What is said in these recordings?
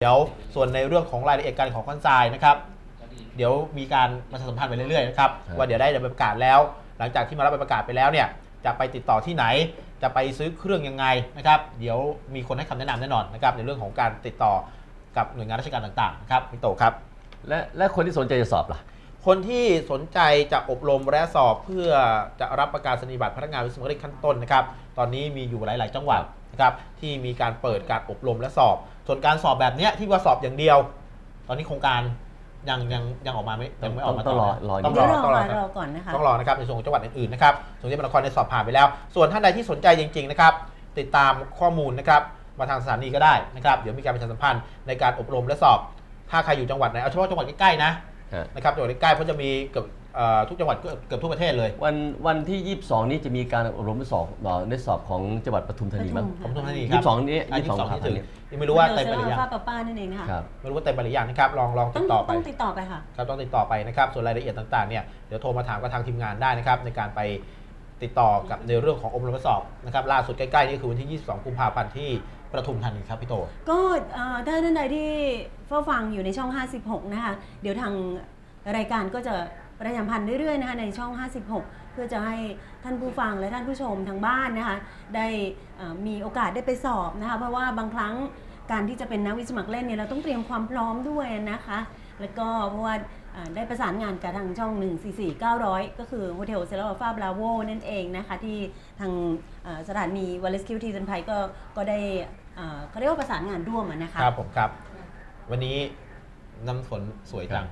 เดี๋ยวส่วนในเรื่องของรายละเอียดการขอคอนไซน์นะครับ เดี๋ยวมีการประชาสัมพันธ์ไปเรื่อยๆนะครับครับว่าเดี๋ยวได้ใบประกาศแล้ว หลังจากที่มารับใบประกาศไปแล้วเนี่ยจะไปติดต่อที่ไหน จะไปซื้อเครื่องยังไงนะครับเดี๋ยวมีคนให้คำแนะนำแน่นอนนะครับในเรื่องของการติดต่อกับหน่วยงานราชการต่างๆนะครับพี่โตครับ และและคนที่สนใจจะสอบล่ะคนที่สนใจจะอบรมและสอบเพื่อจะรับประกาศนียบัตรพนักงานวิศวกรขั้นต้นนะครับตอนนี้มีอยู่หลาย ๆ จังหวัด นะครับที่มีการเปิดการอบรมและสอบ ส่วนการสอบแบบเนี้ยที่ว่าสอบอย่างเดียว ตอนนี้โครงการยังยังยังออกมาไม่ยังไม่ออกมาต้องรอนะรอต้องรเดี๋อยวรอต้องรอค่ะนะรอก่อนนะคะต้องรอนะครับในส่วนของจังหวัดอื่นๆนะครับส่วนที่มหานครในยสอบผ่านไปแล้ว ส่วนท่านใดที่สนใจจริงๆนะครับติดตามข้อมูลนะครับมาทางสถานีก็ได้นะครับเดี๋ยวมีการประชาสัมพันธ์ในการอบรมและสอบ ถ้าใครอยู่จังหวัดไหนเอาเฉพาะจังหวัดใกล้ๆนะฮะนะครับจังหวัดใกล้ๆเพราะจะมีเกือบเอ่อ ทุกจังหวัดเกือบเกือบทุกประเทศเลย วันวันที่ 22 นี้จะมีการอบรมทดสอบเอ่อในสอบของจังหวัดปทุมธานีมั้งผมทุกท่านนี่คยี่รัสิบสองนี้อะยี่สิบสอง22ที่ถึงนี้ยังไม่รู้ว่าเต็มไปหรือยังฟ้าป้าป้านั่นเองค่ะครับไม่รู้ว่าเต็มไปหรือยังนะครับลองลองต้ติองดต่อไปต้องติดต่อไปค่ะครับต้องติดต่อไปนะครับส่วนรายละเอียดต่างๆเนี่ยเดี๋ยวโทรมาถามกับทางทีมงานได้นะครับในการไปติดต่อกับในเรื่องของอบรมทดสอบนะครับล่าสุดใกล้ๆนี่คือวันที่ 22 กุมภาพันธ์ที่ประทุมธานีครับพี่โต ก็เอ่อถ้าท่านใดที่เฝ้าฟังอยู่ในช่อง 56 นะคะ เดี๋ยวทางรายการก็จะ ประชาสัมพันธ์เรื่อยๆนะคะในช่อง 56 เพื่อจะให้ท่านผู้ฟังและท่านผู้ชมทางบ้านนะคะได้มีโอกาสได้ไปสอบนะคะเพราะว่าบางครั้งการที่จะเป็นนักวิสมัครเล่นเนี่ยเราต้องเตรียมความพร้อมด้วยนะคะ แล้วก็เพราะว่าได้ประสานงานกับทางช่อง 144 900 ก็คือโฮเทลเซลล์ฟาบลาโวนั่นเองนะคะ ที่ทางสถานีวอลเลสคิวทีจันไพก็ก็ได้เขาเรียกว่าประสานงานร่วมนะคะ ครับผมครับ วันนี้น้ำฝนสวยจัง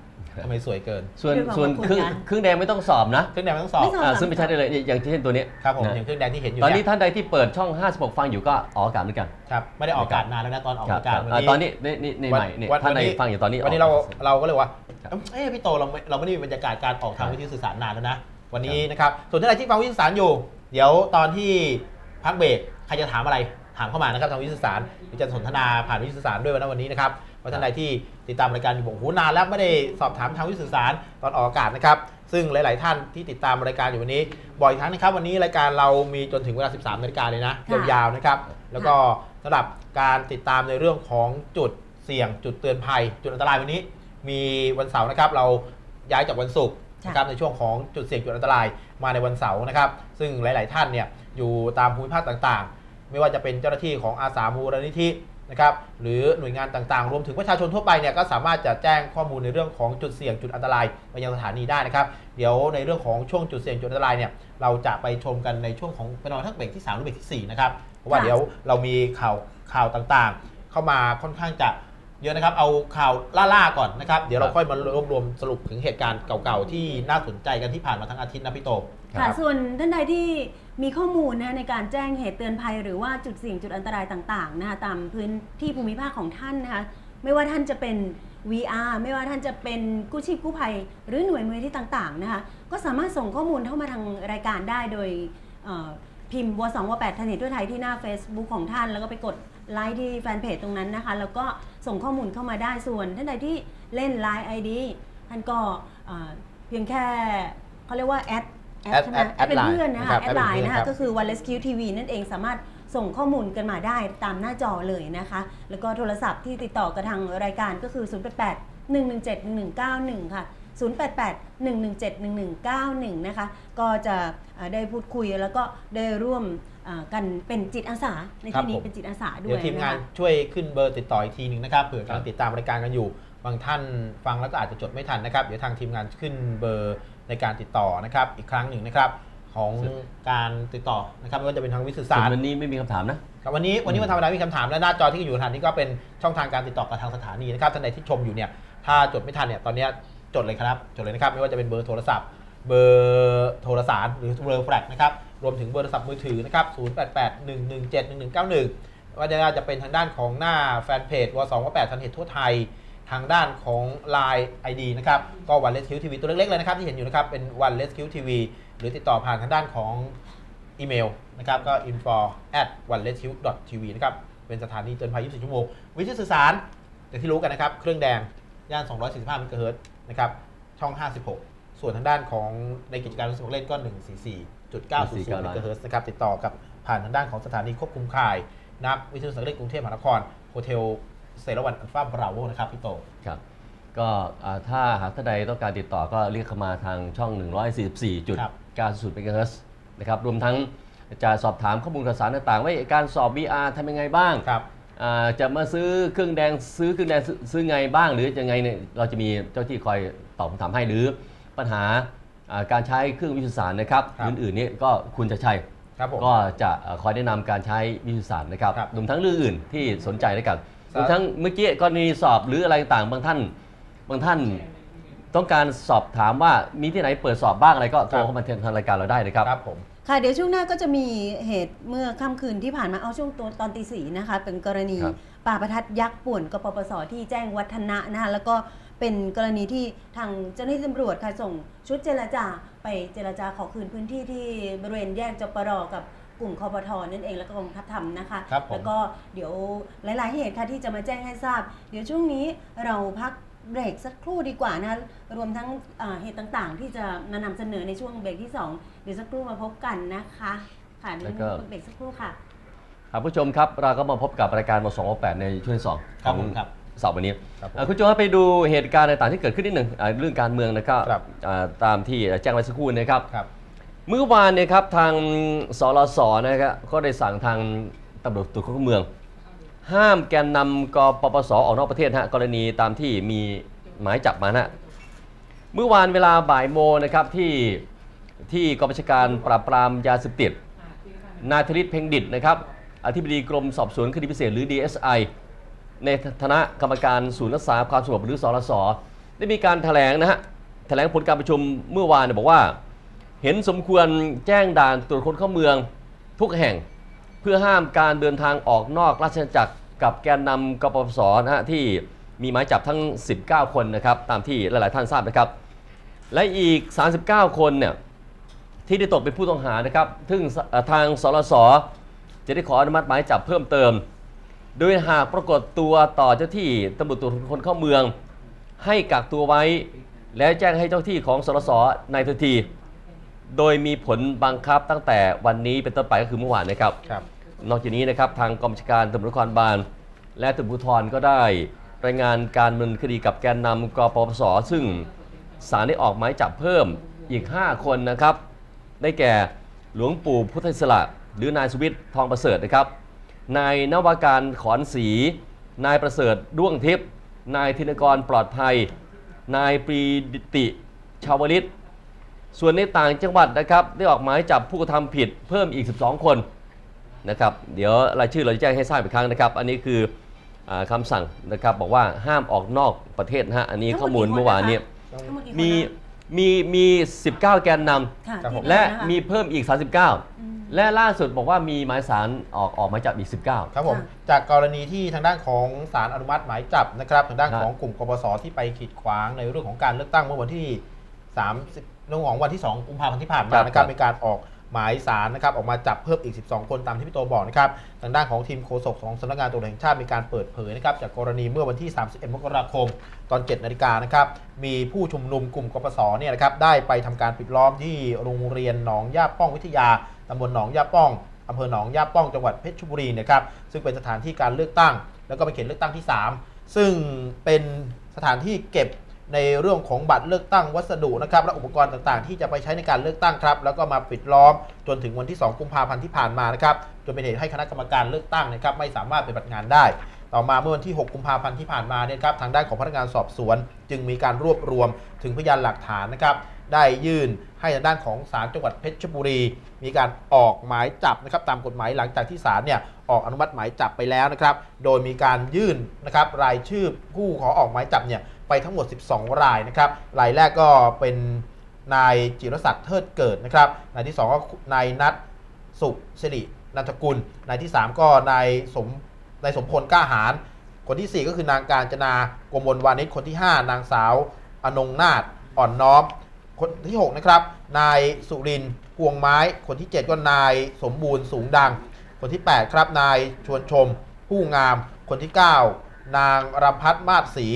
ทำไมสวยเกิน ส่วนด้วยความส่วนขอบคุณเครื่องนะเครื่องแดงไม่ต้องสอบนะเครื่องแดงไม่ต้องสอบ ไม่สอบ อ่าซึ่งไม่ใช่ได้เลยนี่อย่างที่เช่นตัวนี้ครับผมนะอย่างเครื่องแดงที่เห็นอยู่ตอนนี้เยท่านใดที่เปิดช่อง 56 ฟังอยู่ก็ออกอากาศเหมือนกันครับไม่ได้ออกอากาศนานแล้วนะตอนออกครับอากาศอ่าตอนนี้นี่นี่นี่ใหม่เนี่ยวันท่านใดวันนี้ฟังอยู่ตอนนี้วันนี้เราออก เราก็เลยว่าครับเอ๊ะพี่โตเราไม่เราไม่ได้มีบรรยากาศการออกทางครับวิทยุสื่อสารนานแล้วนะวันนี้นะครับส่วนท่านใดที่ฟังวิทยุสื่อสารอยู่ เดี๋ยวตอนที่พักเบรกใครจะถามอะไรถามเข้ามานะครับทางวิทยุสื่อสารหรือจะสนทนาผ่านวิทยุสื่อสารด้วยวันวันนี้นะครับ ว่าท่านใดที่ติดตามรายการอยู่บอกโอ้โหนานแล้วไม่ได้สอบถามทางวิทยุสื่อสารตอนออกอากาศนะครับ ซึ่งหลาย ๆ ท่านที่ติดตามรายการอยู่วันนี้บ่อยครั้งนะครับ วันนี้รายการเรามีจนถึงเวลา 13นาฬิกาเลยนะค่ะยาวๆนะครับ แล้วก็สำหรับการติดตามในเรื่องของจุดเสี่ยง จุดเตือนภัย จุดอันตรายวันนี้ มีวันเสาร์นะครับ เราย้ายจากวันศุกร์นะครับในช่วงของจุดเสี่ยงจุดอันตรายมาในวันเสาร์นะครับ ซึ่งหลาย ๆ ท่านเนี่ยอยู่ตามภูมิภาคต่าง ๆ ไม่ว่าจะเป็นเจ้าหน้าที่ของอาสามูลนิธิ นะครับหรือหน่วยงานต่างๆ รวมถึงประชาชนทั่วไปเนี่ยก็สามารถจะแจ้งข้อมูลในเรื่องของจุดเสี่ยงจุดอันตรายไปยังสถานีได้นะครับ เดี๋ยวในเรื่องของช่วงจุดเสี่ยงจุดอันตรายเนี่ยเราจะไปชมกันในช่วงของเป็นวันทักเบรกที่ 3 หรือเบรกที่ 4 นะครับ เพราะว่าค่ะเดี๋ยวเรามีข่าวข่าวต่างๆ เข้ามาค่อนข้างจะเยอะนะครับ เอาข่าวล่าๆก่อนนะครับ เดี๋ยวเราครับค่อยมารวบรวมสรุปถึงเหตุการณ์เก่าๆ ที่น่าสนใจกันที่ผ่านมาทั้งอาทิตย์นะพี่โตค่ะส่วนท่านใดที่ มีข้อมูลนะในการแจ้งเหตุเตือนภัย หรือว่าจุดเสี่ยงจุดอันตรายต่างๆนะคะตามพื้นที่ภูมิภาคของท่านนะคะไม่ว่าท่านจะเป็น VR ไม่ว่าท่านจะเป็นกู้ชีพกู้ภัย หรือหน่วยมือที่ต่างๆนะคะก็สามารถส่งข้อมูลเข้ามาทางรายการได้โดยพิมพ์วสองวแปดทนเหตุทั่วไทยที่หน้า Facebook ของท่าน แล้วก็ไปกดไลค์ที่แฟนเพจตรงนั้นนะคะ แล้วก็ส่งข้อมูลเข้ามาได้ส่วนท่านใดที่เล่น Line ID ท่านก็เพียงแค่เขาเรียกว่าแอด แอดใช่ไหมแอดแอดเป็นแอดไลน์เพื่อนนะนะครัคะบแอดไลน์นะแอดเป็นเพื่อนครัคะบก็คือ One Rescue TV นั่นเองสามารถส่งข้อมูลกันมาได้ตามหน้าจอเลยนะคะ แล้วก็โทรศัพท์ที่ติดต่อกับทางรายการก็คือ 088 117 1191 ค่ะ 088 117 1191 นะคะ ก็จะเอ่อได้พูดคุยแล้วก็ได้ร่วมเอ่อกันเป็นจิตอาสา ในครับที่นี้ผมเป็นจิตอาสาด้เดี๋วยยวทีมนะงานคะช่วยขึ้นเบอร์ติดต่ออีกทีหนึ่งนะครับเผื่อกำลัครังบติดตามรายการกันอยู่ บางท่านฟังแล้วก็อาจจะจดไม่ทันนะครับ เดี๋ยวทางทีมงานขึ้นเบอร์ ในการติดต่อนะครับอีกครั้งหนึ่งนะครับของการติดต่อนะครับไม่ว่าจะเป็นทางวิทยุสื่อส่วสารนวันนี้ไม่มีคำถามนะครับวันนี้วันนี้วันธรรมดามีคำถามและหน้าจอที่อยู่ทางนี้ก็เป็นช่องทางการติดต่อกับทางสถานีนะครับท่านใดที่ชมอยู่เนี่ยถ้าจดไม่ทันเนี่ยตอนนี้จดเลยครับจดเลยนะครับไม่ว่าจะเป็นเบอร์โทรศัพท์ เบอร์โทรสารหรือเบอร์แฟลกนะครับรวมถึงเบอร์โทรศัพท์มือถือนะครับ 088 117 1191 ว่าจะจะเป็นทางด้านของหน้าแฟนเพจว2ว่า8ทันเหตุทั่วไทย ทางด้านของ Line ID นะครับ ก็วันเลสคิวทีวีตัวเล็กๆเลยนะครับที่เห็นอยู่นะครับ เป็นวันเลสคิวทีวีหรือติดต่อผ่านทางด้านของอีเมลนะครับ ก็ info at one l e t u tv นะครับ เป็นสถานีเตือนภัย 24 ชั่วโมง วิทยุสื่อสารอย่างที่รู้กันนะครับ เครื่องแดง ย่าน 245เมกะเฮิรตซ์นะครับ ช่อง 56 ส่วนทางด้านของในกิจการสมัครเล่นก็ 144.900เมกะเฮิรตซ์นะครับ ติดต่อกับผ่านทางด้านของสถานีควบคุมข่ายนับวิทยุสังเล่นกรุงเทพมหานครโฮเทล เซรวันอัลฟาบราโวนะครับพี่โตครับก็อ่าถ้าหากท่านใดต้องการติดต่อก็เรียกเข้ามาทางช่องครับ144.90เมกะเฮิรตซ์นะครับรวมทั้งจะสอบถามข้อมูลข่าวสารต่างๆ ว่าการสอบ VR ทำยังไงบ้างครับอ่าจะมาซื้อเครื่องแดงซื้อเครื่องแดงซื้อซื้อไงบ้าง หรือยังไงเนี่ยเราจะมีเจ้าที่คอยตอบคำถามให้หรือปัญหาอ่าการใช้เครื่องวิทยุสารนะครับครับอื่นๆนี่ก็คุณจะใช้ครับผมก็จะเอ่อคอยแนะนำการใช้วิทยุสารนะครับครับรวมทั้งเรื่องอื่นที่สนใจด้วยกันครับ รวมทั้งเมื่อกี้กรณีสอบหรืออะไรต่างๆบางท่าน บางท่านต้องการสอบถามว่ามีที่ไหนเปิดสอบบ้างอะไรก็โทรเข้ามาทางรายการเราได้นะครับครับผม ค่ะ เดี๋ยวช่วงหน้าก็จะมีเหตุเมื่อค่ำคืนที่ผ่านมาเอาช่วงตัวตอนตีสี่นะคะ เป็นกรณีครับ ป่าประทัดยักษ์ป่วนกปปสที่แจ้งวัฒนะนะคะแล้วก็เป็นกรณีที่ทางเจ้าหน้าที่ตำรวจค่ะส่งชุดเจรจาไปเจรจาขอคืนพื้นที่ที่บริเวณแยกจปรกับ กลุ่มคอปทนั่นเองแล้วก็กองทัพธรรมนะคะ ครับผม แล้วก็เดี๋ยวหลาย ๆ เหตุค่ะที่จะมาแจ้งให้ทราบ เดี๋ยวช่วงนี้เราพักเบรกสักครู่ดีกว่านะ รวมทั้งอ่าเหตุต่าง ๆ ที่จะมานำเสนอในช่วงเบรกที่สองเดี๋ยวสักครู่มาพบกันนะคะค่ะเดี๋ยวแล้วก็ เบรกสักครู่ค่ะ ครับผู้ชมครับเราก็มาพบกับรายการม2 8ในช่วงที่สองครับของผมครับ เสาร์วันนี้ครับผม อ่าคุณโจครับไปดูเหตุการณ์ต่างๆที่เกิดขึ้นนิดหนึ่งอ่าเรื่องการเมืองนะครับครับ อ่าตามที่แจ้งไว้สักครู่นะครับ ครับ เมื่อวานเนี่ยครับทางสรสนะครับก็ได้สั่งทางตำรวจตรวจคนเข้าเมือง ห้ามแกนนำกปปสออกนอกประเทศฮะกรณีตามที่มีหมายจับมานะเมื่อวานเวลาบ่ายโมงนะครับที่ที่กองบัญชาการปราบปรามยาเสพติดนายธริศเพ่งดิตนะครับอธิบดีกรมสอบสวนคดีพิเศษหรือ DSI ในฐานะกรรมการศูนย์รักษาความสงบหรือสรสได้มีการแถลงนะฮะแถลงผลการประชุมเมื่อวานเนี่ยบอกว่า เห็นสมควรแจ้งด่านตรวจคนเข้าเมืองทุกแห่ง เพื่อห้ามการเดินทางออกนอกราชอาณาจักรกับแกนนำกปปสนะฮะที่มีหมายจับทั้ง 19 คนนะครับตามที่หลาย ๆ ท่านทราบนะครับ และอีก 39 คนเนี่ยที่ได้ตกเป็นผู้ต้องหานะครับซึ่งทางสรสจะได้ขออนุมัติหมายจับเพิ่มเติม โดยหากปรากฏตัวต่อเจ้าที่ตำรวจตรวจคนเข้าเมือง ให้กักตัวไว้ แล้วแจ้งให้เจ้าที่ของสรสในทันที โดยมีผลบังคับตั้งแต่วันนี้เป็นต้นไปก็คือเมื่อวานนะครับ ครับ นอกจากนี้นะครับทางกองบัญชาการตำรวจนครบาล และตำรวจภูธรก็ได้รายงานการดำเนินคดีกับแกนนำกปปส ซึ่งศาลได้ออกหมายจับเพิ่มอีก 5 คนนะครับ ได้แก่หลวงปู่พุทธอิสระ หรือนายสุวิทย์ทองประเสริฐนะครับนายนวการขอนศรีนายประเสริฐด้วงทิพย์นายธินกรปลอดภัย นายปรีดิติชาวลิต ส่วนในต่างจังหวัดนะครับได้ออกหมายจับผู้กระทำผิดเพิ่มอีก 12 คนนะครับเดี๋ยวรายชื่อเราจะแจ้งให้ทราบอีกครั้งนะครับ อันนี้คืออาคำสั่งนะครับบอกว่าห้ามออกนอกประเทศนะฮะอันนี้ทั้งหมดข้อมูลกี่คนเมื่อวานนี้นะคะทั้งหมดกี่คนมีนะมีมี 19 แกนนค่ะครับผมที่ำและนคมีเพิ่มอีกอืม39 และล่าสุดบอกว่ามีหมายสารออกออกหมายจับอีก19ครับผมค่ะจากกรณีที่ทางด้านของศาลอนุมัติหมายจับนะครับ ทางด้านครับของกลุ่มกปสที่ไปขีดขวางในเรื่องของการเลือกตั้งเมื่อวันที่ 30 เรื่องของวันที่ 2 กุมภาพันธ์ที่ผ่านมานะครับมีการออกหมายสารนะครับออกมาจับเพิ่มอีก 12 คนตามที่พี่โตบอกนะครับทางด้านของทีมโฆษกของสำนักงานตำรวจแห่งชาติมีการเปิดเผยนะครับจากกรณีเมื่อวันที่ 31 มกราคม ตอน 7 นาฬิกานะครับมีผู้ชุมนุมกลุ่มกปสเนี่ยนะครับได้ไปทำการปิดล้อมที่โรงเรียนหนองย่าป้องวิทยาตำบลหนองย่าป้องอำเภอหนองย่าป้องจังหวัดเพชรบุรีนะครับซึ่งเป็นสถานที่การเลือกตั้ง แล้วก็เป็นเขตเลือกตั้งที่ 3 ซึ่งเป็นสถานที่เก็บ ในเรื่องของบัตรเลือกตั้งวัสดุนะครับและอุปกรณ์ต่างๆ ที่จะไปใช้ในการเลือกตั้งครับ แล้วก็มาปิดล้อมจนถึงวันที่ 2 กุมภาพันธ์ที่ผ่านมานะครับจนเป็นเหตุให้คณะกรรมการเลือกตั้งนะครับไม่สามารถปฏิบัติงานได้ ต่อมาเมื่อวันที่ 6 กุมภาพันธ์ที่ผ่านมาเนี่ยครับทางด้านของพนักงานสอบสวน จึงมีการรวบรวมถึงพยานหลักฐานนะครับได้ยื่นให้ทางด้านของศาลจังหวัดเพชรบุรี มีการออกหมายจับนะครับตามกฎหมายหลังจากที่ศาลเนี่ยออกอนุมัติหมายจับไปแล้วนะครับ โดยมีการยื่นนะครับรายชื่อผู้ขอออกหมายจับเนี่ย ไปทั้งหมด 12 รายนะครับ รายแรกก็เป็นนายจิรศักดิ์เทิดเกิดนะครับรายที่สองก็นายนัทสุขสิรินันทกุล นายที่สามก็นายสมนายสมพลกล้าหาร คนที่ 4 ก็คือนางการจนากมลวานิช คนที่ 5 นางสาวอนงนาฏอ่อนน้อม คนที่6นะครับ นายสุรินพวงไม้ คนที่ 7 ก็นายสมบูรณ์สูงดัง คนที่ 8 ครับ นายชวนชม ผู้งาม คนที่ 9 นางรำพัฒน์มาศศรี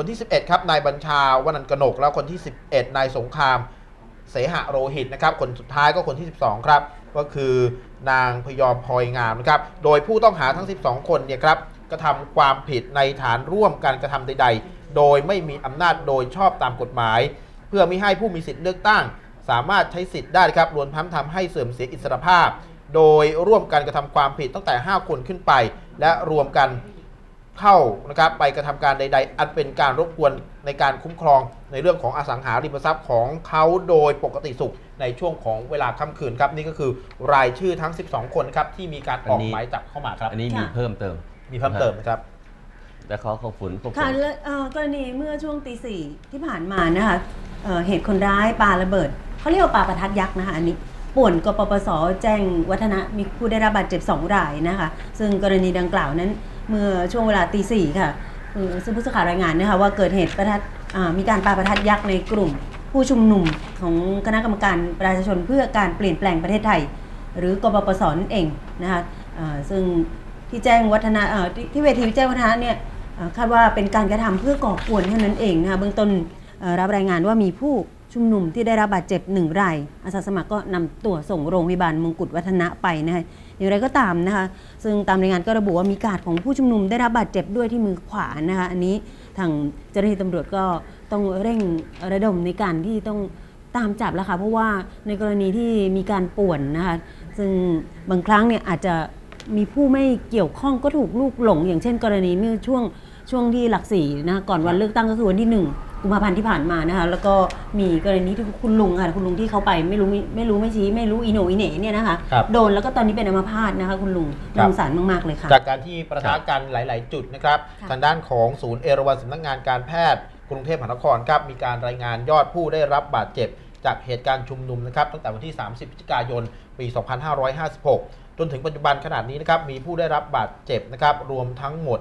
คนที่ 11 ครับ นายบัญชาวนันกนก แล้วคนที่ 11 นายสงคราม เสหะโรหิตนะครับ คนสุดท้ายก็คนที่ 12 ครับ ก็คือนางพยอมพลอยงามนะครับ โดยผู้ต้องหาทั้ง 12 คนเนี่ยครับกระทำความผิดในฐานร่วมการกระทำใด ๆ โดยไม่มีอำนาจโดยชอบตามกฎหมาย เพื่อไม่ให้ผู้มีสิทธิ์เลือกตั้ง สามารถใช้สิทธิ์ได้ครับรวมทั้งทำให้เสื่อมเสียอิสรภาพ โดยร่วมกันกระทำความผิดตั้งแต่ 5 คนขึ้นไป และรวมกัน เข้านะครับไปกระทำการใด ๆ อันเป็นการรบกวนในการคุ้มครองในเรื่องของอสังหาริมทรัพย์ของเขาโดยปกติสุขในช่วงของเวลาค่ำคืนครับนี่ก็คือรายชื่อทั้ง 12 คนครับที่มีการออกอันนี้หมายจับเข้ามาครับ อันนี้มีค่ะเพิ่มเติมมีเพิ่มเติมนะครับและเขาของฝุ่นพวกค่ะฝุ่นและเอ่อกรณีเมื่อช่วงตีสี่ที่ผ่านมานะคะเอ่อเหตุคนร้ายปาระเบิดเขาเรียกว่าปาประทัดยักษ์นะคะอันนี้ป่วนกปปสแจ้งวัฒนะมีผู้ได้รับบาดเจ็บสองรายนะคะ ซึ่งกรณีดังกล่าวนั้น เมื่อช่วงเวลาตีสี่ค่ะซึ่งผู้สื่อข่าวรายงานนะคะว่าเกิดเหตุประทัดมีการปาประทัดยักษ์ในกลุ่ม ผู้ชุมนุมของคณะกรรมการประชาชนเพื่อการเปลี่ยนแปลงประเทศไทย หรือกปปสนั่นเองนะคะซึ่งที่แจ้งวัฒนะที่เวทีแจ้งวัฒนะเนี่ยคาดว่าเป็นการกระทำเพื่อก่อกวนเท่านั้นเองนะคะเบื้องต้นรับรายงานว่ามีผู้ชุมนุมที่ได้รับบาดเจ็บหนึ่งรายอาสาสมัครก็นำตัวส่งโรงพยาบาลมงกุฎวัฒนะไปนะคะ อย่างไรก็ตามนะคะ ซึ่งตามรายงานก็ระบุว่ามีการดของผู้ชุมนุมได้รับบาดเจ็บด้วยที่มือขวานะคะอันนี้ทางเจ้าหน้าที่ตำรวจก็ต้องเร่งระดมในการที่ต้องตามจับแล้วค่ะเพราะว่าในกรณีที่มีการป่วนนะคะซึ่งบางครั้งเนี่ยอาจจะมีผู้ไม่เกี่ยวข้องก็ถูกลูกหลง อย่างเช่น กรณีเมื่อช่วงช่วงที่หลักสี่นะก่อนวันเลือกตั้งก็คือวันที่หนึ่ง กุมภาพันธ์ที่ผ่านมานะคะ แล้วก็มีกรณีที่คุณลุงค่ะคุณลุงที่เขาไปไม่รู้ไม่รู้ไม่ชี้ไม่รู้อีโหนอีเหน่เนี่ยนะคะครับ โดนแล้วก็ตอนนี้เป็นอัมพาตนะคะ คุณลุงครับสงสารมากๆเลยค่ะ จากการที่ประทะกันหลาย ๆ จุดนะครับ ค่ะ ทางด้านของศูนย์เอราวัณสำนักงานการแพทย์ กรุงเทพมหานครครับมีการรายงานยอดผู้ได้รับบาดเจ็บ จากเหตุการณ์ชุมนุมนะครับตั้งแต่วันที่ 30พฤศจิกายน ปี 2556 จนถึงปัจจุบันขนาดนี้นะครับมีผู้ได้รับบาดเจ็บนะครับรวมทั้งหมด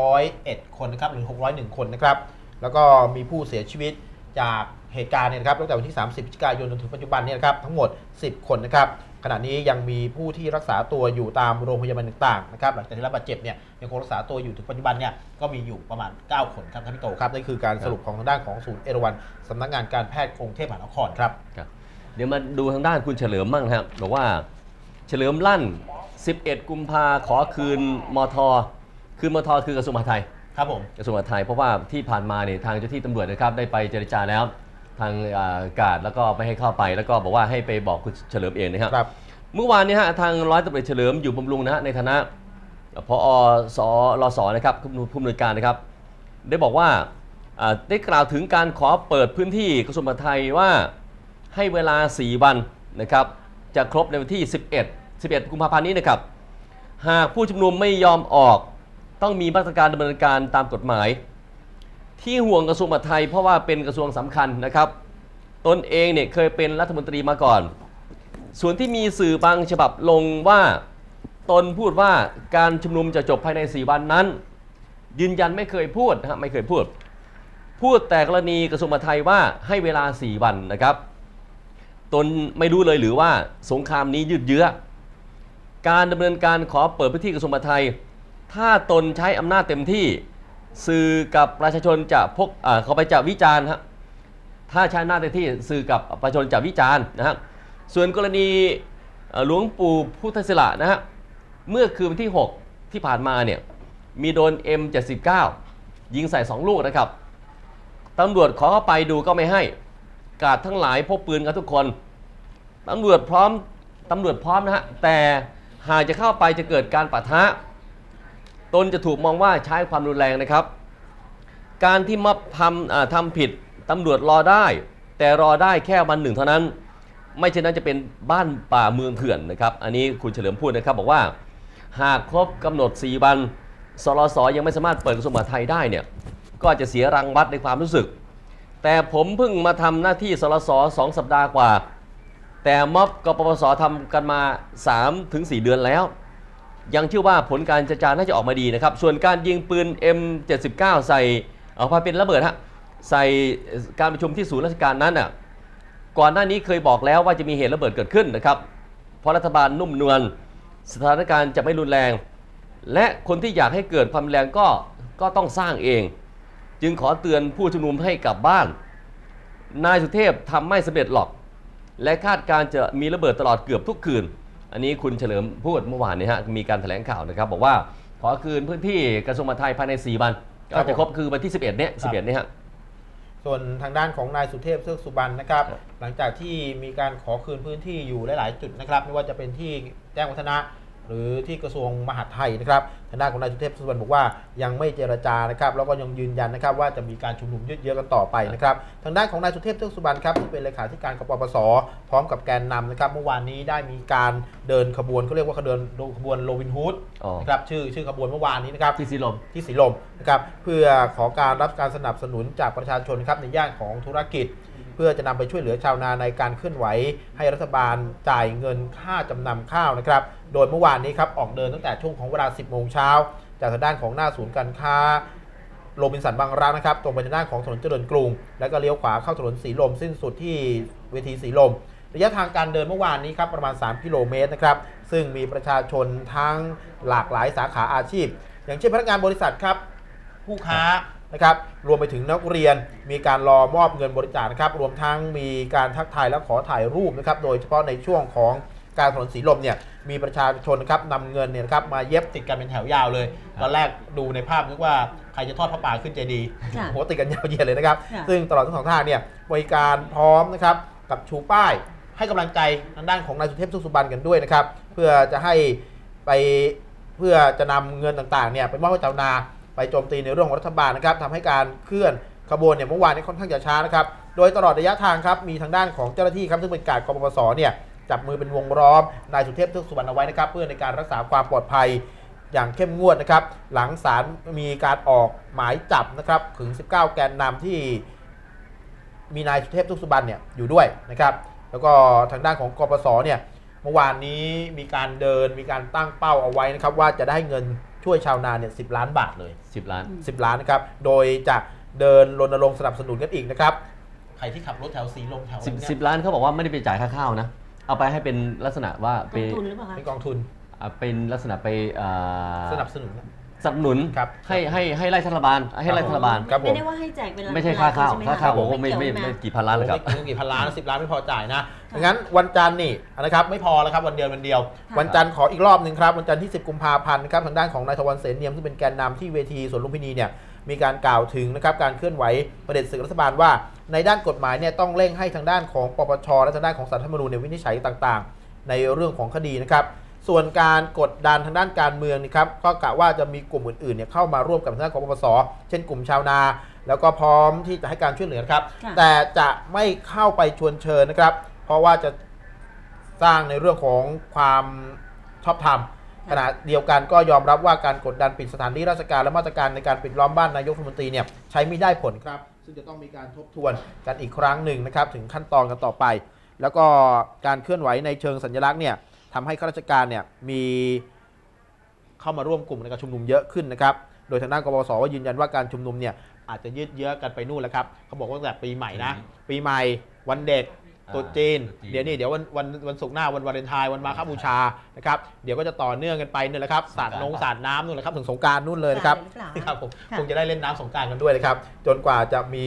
601 คนนะครับหรือ 601 คนนะครับ แล้วก็มีผู้เสียชีวิตจากเหตุการณ์เนี่ยนะครับตั้งแต่วันที่ 30พฤศจิกายนจนถึงปัจจุบันเนี่ยนะครับทั้งหมด 10 คนนะครับขณะนี้ยังมีผู้ที่รักษาตัวอยู่ตามโรงพยาบาลต่างๆนะครับหลังจากที่รับบาดเจ็บเนี่ยยังคงรักษาตัวอยู่ถึงปัจจุบันเนี่ยก็มีอยู่ประมาณ 9 คนครับท่านพี่โตครับนี่คือการสรุปของทางด้านของศูนย์เอราวัณสำนักงานการแพทย์กรุงเทพมหานครครับครับเดี๋ยวมาดูทางด้านคุณเฉลิมมั่งครับบอกว่าเฉลิมลั่น 11 กุมภาขอคืนมท คืนมทคือกระทรวงมหาดไทย ครับผมกระทรวงมหาดไทยเพราะว่าที่ผ่านมาเนี่ยทางเจ้าที่ตำรวจนะครับได้ไปเจรจาแล้ว ทางอ่ากาดแล้วก็ไม่ให้เข้าไป แล้วก็บอกว่าให้ไปบอกคุณเฉลิมเองนะครับครับ เมื่อวานนี้ฮะทางร้อยตำรวจเฉลิมอยู่บำรุงนะฮะในฐานะพอสรสนะครับผู้อำนวยการนะครับ ได้บอกว่าอ่าได้กล่าวถึงการขอเปิดพื้นที่กระทรวงมหาดไทยว่าให้เวลา 4 วันนะครับ จะครบในวันที่ 11 11 กุมภาพันธ์นี้นะครับ หากผู้ชุมนุมไม่ยอมออก ต้องมีมาตรการดำเนินการตามกฎหมาย ที่ห่วงกระทรวงมหาดไทยเพราะว่าเป็นกระทรวงสำคัญนะครับ ตนเองเนี่ยเคยเป็นรัฐมนตรีมาก่อน ส่วนที่มีสื่อบางฉบับลงว่าตนพูดว่าการชุมนุมจะจบภายใน 4 วันนั้น ยืนยันไม่เคยพูดนะฮะไม่เคยพูด พูดแต่กรณีกระทรวงมหาดไทยว่าให้เวลา 4 วันนะครับ ตนไม่รู้เลยหรือว่าสงครามนี้ยืดเยื้อการดำเนินการขอเปิดพื้นที่กระทรวงมหาดไทย ถ้าตนใช้อำนาจเต็มที่ สื่อกับประชาชนจะพกเขาไปจะวิจารณ์ฮะถ้าใช้หน้าเต็มที่สื่อกับประชาชนจะวิจารณ์นะฮะส่วนกรณีหลวงปู่พุทธศิละนะฮะเมื่อคืนวันที่ 6 ที่ผ่านมาเนี่ยมีโดน M79 ยิงใส่ 2 ลูกนะครับตำรวจขอเข้าไปดูก็ไม่ให้ กาดทั้งหลายพกปืนกันทุกคนตำรวจพร้อมตำรวจพร้อมนะฮะแต่หากจะเข้าไปจะเกิดการปะทะ ตนจะถูกมองว่าใช้ความรุนแรงนะครับ การที่ม็อบทำทำผิดตำรวจรอได้ แต่รอได้แค่วันหนึ่งเท่านั้น ไม่เช่นนั้นจะเป็นบ้านป่าเมืองเถื่อนนะครับ อันนี้คุณเฉลิมพูดนะครับบอกว่า หากครบกำหนด 4 วันสรสยังไม่สามารถเปิดกระทรวงมหาดไทยได้เนี่ยก็จะเสียรังวัดในความรู้สึก แต่ผมเพิ่งมาทำหน้าที่สรสสองสัปดาห์กว่า แต่ม็อบกปปสทำกันมา 3-4 เดือนแล้ว ยังเชื่อว่าผลการเจรจาน่าจะออกมาดีนะครับ ส่วนการยิงปืน M79 ใส่เอาพาเป็นระเบิดฮะใส่การประชุมที่ศูนย์ราชการนั้นน่ะก่อนหน้านี้เคยบอกแล้วว่าจะมีเหตุระเบิดเกิดขึ้นนะครับ เพราะรัฐบาลนุ่มนวลสถานการณ์จะไม่รุนแรง และคนที่อยากให้เกิดความรุนแรงก็ก็ต้องสร้างเอง จึงขอเตือนผู้ชุมนุมให้กลับบ้าน นายสุเทพทำไม่สำเร็จหรอก และคาดการจะมีระเบิดตลอดเกือบทุกคืน อันนี้คุณเฉลิมพูดเมื่อวานนี้ฮะมีการแถลงข่าวนะครับ บอกว่าขอคืนพื้นที่กระทรวงมหาดไทยภายใน 4 วัน ครัก็บ จะครบคือวันที่ 11 เนี่ยครับ11 เนี่ยฮะ ส่วนทางด้านของนายสุเทพเทือกสุบรรณนะครับ ครับหลังจากที่มีการขอคืนพื้นที่อยู่หลาย ๆ จุดนะครับ ไม่ว่าจะเป็นที่แจ้งวัฒนะ หรือที่กระทรวงมหาดไทยนะครับทางด้านของนายสุเทพเทือกสุบรรณบอกว่ายังไม่เจรจานะครับแล้วก็ยังยืนยันนะครับว่าจะมีการชุมนุมยืดเยื้อกันต่อไปนะครับทางด้านของนายสุเทพเทือกสุบรรณครับที่เป็นเลขาธิการกปปส พร้อมกับแกนนำนะครับเมื่อวานนี้ได้มีการเดินขบวนเขาเรียกว่าขบวนขบวนโรบินฮูดอ๋อนะครับชื่อชื่อขบวนเมื่อวานนี้นะครับที่สีลมที่สีลมนะครับเพื่อขอการรับการสนับสนุนจากประชาชนครับในย่านของธุรกิจเพื่อจะนำไปช่วยเหลือชาวนาในการเคลื่อนไหว ให้รัฐบาลจ่ายเงินค่าจำนำข้าวนะครับ โดยเมื่อวานนี้ครับออกเดินตั้งแต่ช่วงของเวลา 10 โมงเช้า จากทางด้านของหน้าศูนย์การค้าโรบินสันบางรักนะครับ ตรงไปทางด้านของถนนเจริญกรุง แล้วก็เลี้ยวขวาเข้าถนนสีลมสิ้นสุดที่เวทีสีลม ระยะทางการเดินเมื่อวานนี้ครับประมาณ 3 กิโลเมตรนะครับ ซึ่งมีประชาชนทั้งหลากหลายสาขาอาชีพ อย่างเช่นพนักงานบริษัทครับผู้ค้า นะครับรวมไปถึงนักเรียนมีการรอมอบเงินบริจาคนะครับรวมทั้งมีการทักทายและขอถ่ายรูปนะครับโดยเฉพาะในช่วงของการถนนสีลมเนี่ยมีประชาชนนะครับนำเงินเนี่ยนะครับมาเย็บติดกันเป็นแถวยาวเลยตอนแรกดูในภาพนึกว่าใครจะทอดพระป่าขึ้นเจดีย์ค่ะโหติดกันยาวเหยียดเลยนะครับค่ะซึ่งตลอดทั้งสองทางเนี่ยบริการพร้อมนะครับกับชูป้ายให้กำลังใจทางด้านของนายสุเทพสุขสุบรรณกันด้วยนะครับ เพื่อจะให้ไปเพื่อจะนำเงินต่างๆเนี่ยไปมอบให้ชาวนา ไปโจมตีในเรื่องของรัฐบาลนะครับทำให้การเคลื่อนขบวนเนี่ยเมื่อวานนี้ค่อนข้างจะช้านะครับ โดยตลอดระยะทางครับมีทางด้านของเจ้าหน้าที่ครับซึ่งเป็นการกปปสเนี่ยจับมือเป็นวงล้อมนายสุเทพเทือกสุบรรณเอาไว้นะครับ เพื่อในการรักษาความปลอดภัยอย่างเข้มงวดนะครับ หลังศาลมีการออกหมายจับนะครับถึง 19 แกนนำที่มีนายสุเทพทุกสุบรรเนี่ยอยู่ด้วยนะครับ แล้วก็ทางด้านของกปสเนี่ยเมื่อวานนี้มีการเดินมีการตั้งเป้าเอาไว้นะครับ ว่าจะได้เงิน ช่วยชาวนาเนี่ยสิล้านบาทเลย 10 ล้าน 10 ล้านนะครับ โดยจะเดินรณรงค์สนับสนุนกันอีกนะครับ ใครที่ขับรถแถวสีลมแถว10 เนี้ย10 ล้านเขาบอกว่าไม่ได้ไปจ่ายค่าข้าวนะ เอาไปให้เป็นลักษณะว่ากไปองทุนหรือเปล่าคะเป็นกองทุน อ่าเป็นลักษณะไปอ่าสนับสนุน สนับสนุนครับ ให้ให้ให้ไล่รัฐบาลให้ไล่รัฐบาล ครับผมไม่ได้ว่าให้แจกเป็นไม่ใช่ค่าข้าวใช่ไหมค่าข้าวะผมก็ไม่ไม่เกี่ยวไม่นะกี่พันล้านหรอกครับ ไม่กี่พันล้านสิบล้านไม่พอจ่ายนะดังนั้นวันจันทร์นี่นะครับไม่พอแล้วครับวันเดียววันเดียวค่ะวันจันทร์ขออีกรอบหนึ่งครับวันจันทร์ที่ 10 กุมภาพันธ์นะครับทางด้านของนายทวันเสนเนียมซึ่งเป็นแกนนำที่เวทีสวนลุมพินีเนี่ยมีการกล่าวถึงนะครับการเคลื่อนไหวประเด็จศึกรัฐบาลว่า ในด้านกฎหมายเนี่ยต้องเร่งให้ทางด้านของปปชและทางด้านของสารรัฐธรรมนูญเนี่ยวินิจฉัยต่างๆ ในเรื่องของคดีนะครับ ส่วนการกดดันทางด้านการเมืองนะครับก็กะว่าจะมีกลุ่มอื่นๆเนี่ยเข้ามาร่วมกับทางด้านของปปส เช่นกลุ่มชาวนา แล้วก็พร้อมที่จะให้การช่วยเหลือครับ ค่ะ แต่จะไม่เข้าไปชวนเชิญนะครับ เพราะว่าจะสร้างในเรื่องของความชอบธรรมขณะเดียวกันก็ยอมรับว่าการกดดันปิดสถานที่ราชการและมาตรการในการปิดล้อมบ้านนายกรัฐมนตรีเนี่ยใช้ไม่ได้ผลครับ ซึ่งจะต้องมีการทบทวนกันอีกครั้งหนึ่งนะครับ ถึงขั้นตอนกันต่อไป แล้วก็การเคลื่อนไหวในเชิงสัญลักษณ์เนี่ย ทำให้ข้าราชการเนี่ยมีเข้ามาร่วมกลุ่มในการชุมนุมเยอะขึ้นนะครับ โดยทางด้านกบสว่ายืนยันว่าการชุมนุมเนี่ยอาจจะยืดเยื้อกันไปนู่นแล้วครับเขาบอกว่าตั้งแต่ปีใหม่นะ ปีใหม่วันเด็กอ่าตรุษจีนตรุษจีน เดี๋ยวนี้เดี๋ยววันวันวันศุกร์หน้าวันวาเลนไทน์วันมาฆบูชานะครับเดี๋ยวก็จะต่อเนื่องกันไปนี่แหละครับสาดนงสาดน้ำนู่นแหละครับถึงสงกรารนู่นเลยนะครับสาดเลยหรือเปล่าครับผมค่ะคงจะได้เล่นน้ำสงกรารกันด้วยนะครับ จนกว่าจะมี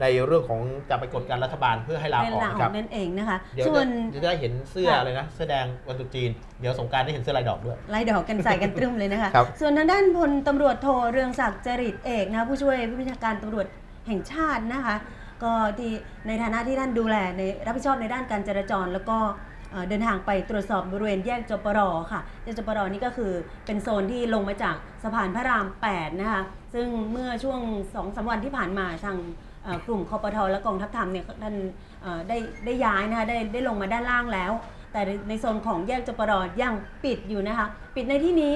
ในเรื่องของจะไปกดกันรัฐบาลเพื่อให้ลาเป็นออกลาอนะอครักบนั่นเองนะคะเดี๋ยวส่วนจะจะได้เห็นเสื้อค่ะอะไรนะเสื้อแดงวันตรุษจีน เดี๋ยวสงกรารได้เห็นเสื้อลายดอกด้วยไล่ดอกกันใส่กันตรึมเลยนะคะครับส่วนทางด้านพลตำรวจโทเรืองศักดิ์จริตเอกนะคะผู้ช่วยผู้บัญชาการตำรวจแห่งชาตินะคะ ก็ที่ในฐานะที่ท่านดูแลในรับผิดชอบในด้านการจราจรแล้วก็เอ่อเดินทางไปตรวจสอบบริเวณแยกจปรค่ะแยกจปรนี่ก็คือเป็นโซนที่ลงมาจากสะพานพระราม 8 นะคะ ซึ่งเมื่อช่วง2อสวันที่ผ่านมาทางเอ่อ กลุ่มคอปทและกองทัพธรรมเนี่ยท่านได้ได้ย้ายนะคะได้ได้ลงมาด้านล่างแล้ว แต่ในโซนของแยกจปรยังปิดอยู่นะคะปิดในที่นี้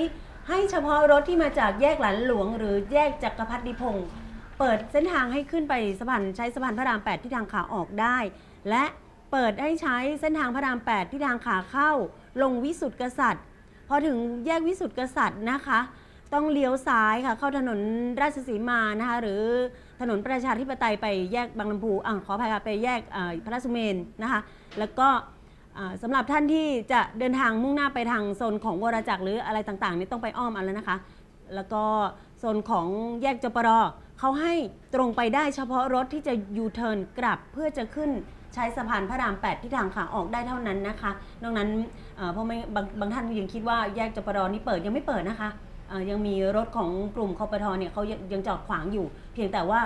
ให้เฉพาะรถที่มาจากแยกหลันหลวง หรือแยกจักรพรรดิพงศ์เปิดเส้นทางให้ขึ้นไปสะพานใช้สะพานพระราม 8 ที่ทางขาออกได้ และเปิดให้ใช้เส้นทางพระราม 8 ที่ทางขาเข้า ลงวิสุทธิกษัตริย์พอถึงแยกวิสุทธิกษัตริย์นะคะ ต้องเลี้ยวซ้ายค่ะเข้าถนนราชสีมานะคะหรือ ถนนประชาธิปไตยไปแยกบางลำพูอะขออภัยค่ะไปแยกพระสุเมนนะคะแล้วก็อ่าสำหรับท่านที่จะเดินทางมุ่งหน้าไปทางโซนของวรจักรหรืออะไรต่างๆนี่ต้องไปอ้อมเอาแล้วนะคะ แล้วก็โซนของแยกจปรเขาให้ตรงไปได้เฉพาะรถที่จะยูเทิร์นกลับเพื่อจะขึ้นใช้สะพานพระราม 8 ที่ทางขาออกได้เท่านั้นนะคะ นอกนั้นเอ่อเพราะไม่บางบางท่านยังคิดว่าแยกจปรนี่เปิดยังไม่เปิดนะคะ ยังมีรถของกลุ่มคอปทเนี่ยเขายังจอดขวางอยู่ เพียงแต่ว่า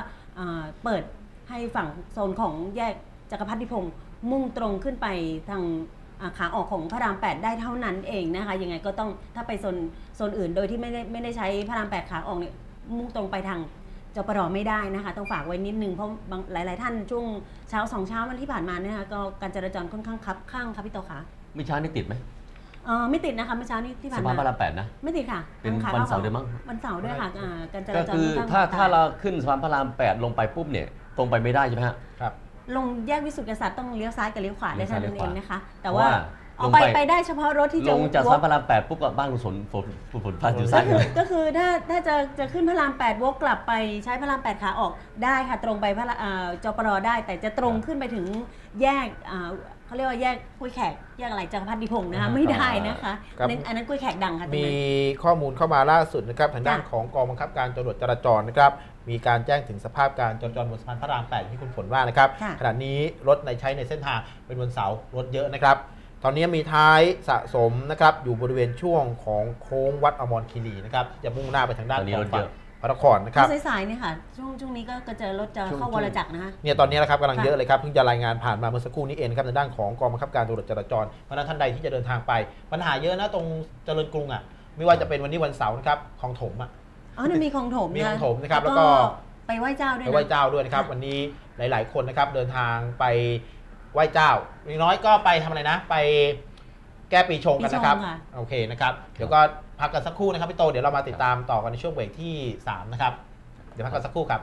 เปิดให้ฝั่งโซนของแยกจักรพัฒนิพงศ์มุ่งตรงขึ้นไปทางขาออกของพระราม 8 ได้เท่านั้นเองนะคะยังไงก็ต้องถ้าไปโซนโซนอื่นโดยที่ไม่ได้ไม่ได้ใช้พระราม 8 ขาออกเนี่ยมุ่งตรงไปทางจปรไม่ได้นะคะ ต้องฝากไว้นิดนึงเพราะบางหลาย ๆ ท่านช่วงเช้าสองเช้าวันที่ผ่านมาเนี่ยนะคะก็การจราจรค่อนข้างคับข้างค่ะพี่โตค่ะไม่ช้านี่ติดไหม เออไม่ติดนะคะเมื่อเช้านี้ที่ผ่าสะนพานพระมา รามแปดนะ ไม่ติดค่ะเป็นทงขาวันข้เสาร์ด้วยมั้ง วันเสาร์ด้วยค่ะอ่าการจก็ราจรคือค่อนข้างถ้าปลอดภัยถ้าเราขึ้นสะพานพระรามแปดลงไปปุ๊บเนี่ยตรงไปไม่ได้ใช่ไหมฮะ ครับ ลงแยกวิสุทธิกษัตริย์ต้องเลี้ยวซ้ายกับเลี้ยวขวาเลี้ได้ยวซ้าเท่ายนั้นเลี้ยวขวาเองนะคะ แต่เพราะว่าว่าเอาลงไปไป ไปได้เฉพาะรถที่ลจะงจากวสะพานกพระรามแปดปุ๊บก็บ้านคุณสนฝนฝนฝนพันอยู่ก็ซ้ายคืมืออ ก็คือถ้าถ้าจะจะขึ้นพระราม8วกกลับไปใช้พระราม8ขาออกได้ค่ะตรงไปพระราอ่าจปรได้ แต่จะตรงขึ้นไปถึงแยกอ่า เขาเรียกว่าแยกกุ้ยแขกแยกอะไรจักรพัฒนิพงศ์นะคะอ่าไม่ได้นะคะครับ อันนั้นอันนั้นกุ้ยแขกดังค่ะตรงมีนั้น ข้อมูลเข้ามาล่าสุดนะครับทางด้านจ้ะ ของกองบังคับการตำรวจจราจรนะครับมีการแจ้งถึงสภาพการจราจรบนสะพานพระราม8ที่คุณฝนว่านะครับค่ะ ขณะนี้รถในใช้ในเส้นทางเป็นวันเสาร์รถเยอะนะครับ ตอนนี้มีท้ายสะสมนะครับอยู่บริเวณช่วงของโค้งวัดอมรคีรีนะครับจะมุ่งหน้าไปทางด้านตอนนี้ของรถเยฝั่งอะ พระนครนะครับสายๆเนี่ยค่ะช่วงช่วงนี้ก็ก็เจอรถจะช่วงเข้าวรจักรนะคะเนี่ยตอนนี้นะครับกำลังค่ะเยอะเลยครับเพิ่งจะรายงานผ่านมาเมื่อสักครู่นี้เองนะครับในด้านของกองบังคับการตำรวจจราจรเพราะฉะนั้นท่านใดที่จะเดินทางไป ปัญหาเยอะนะตรงเจริญกรุงอะไม่ว่าจะเป็นวันนี้วันเสาร์นะครับของถมอะอ๋อนี่มีของถมมีนะของถมนะครับแล้วก็ไปไหว้เจ้าด้วยไปนะไหว้เจ้าด้วยนะครับค่ะวันนี้หลาย ๆ คนนะครับเดินทางไปไหว้เจ้าอย่างน้อยก็ไปทำอะไรนะ ไป แก้ปีชงกันนะครับ ปีชงค่ะ โอเคนะครับ เดี๋ยวก็พักกันสักครู่นะครับพี่โต เดี๋ยวเรามาติดตามต่อกันในช่วงเบรกที่สามนะครับ เดี๋ยวพักกันสักครู่ครับ